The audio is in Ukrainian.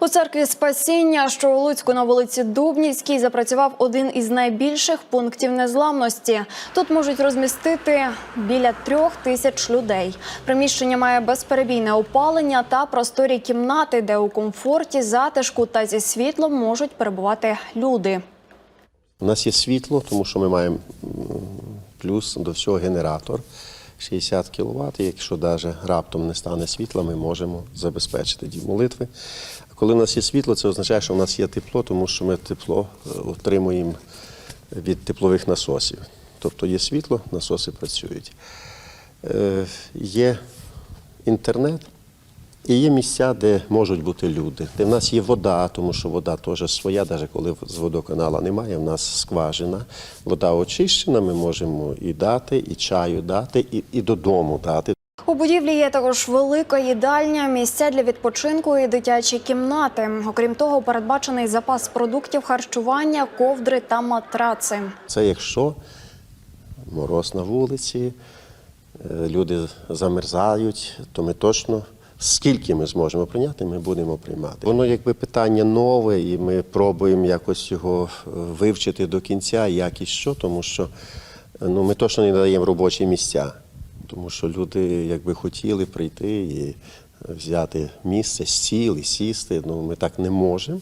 У церкві Спасіння, що у Луцьку на вулиці Дубнівській, запрацював один із найбільших пунктів незламності. Тут можуть розмістити біля трьох тисяч людей. Приміщення має безперебійне опалення та просторі кімнати, де у комфорті, затишку та зі світлом можуть перебувати люди. У нас є світло, тому що ми маємо плюс до всього генератор 60 кВт. І якщо навіть раптом не стане світла, ми можемо забезпечити дім молитви. Коли у нас є світло, це означає, що у нас є тепло, тому що ми тепло е, отримуємо від теплових насосів. Тобто є світло, насоси працюють. Е, Є інтернет. І є місця, де можуть бути люди. Де в нас є вода, тому що вода теж своя, навіть коли з водоканала немає, в нас скважина. Вода очищена, ми можемо і дати, і чаю дати, і, і додому дати. У будівлі є також велика їдальня, місця для відпочинку і дитячі кімнати. Окрім того, передбачений запас продуктів харчування, ковдри та матраци. Це якщо мороз на вулиці, е, люди замерзають, то ми точно. Скільки ми зможемо прийняти, ми будемо приймати. Воно якби питання нове, і ми пробуємо якось його е, вивчити до кінця, як і що, тому що е, ну, ми точно не надаємо робочі місця, тому що люди якби хотіли прийти і взяти місце, стіл і сісти. Ну ми так не можемо.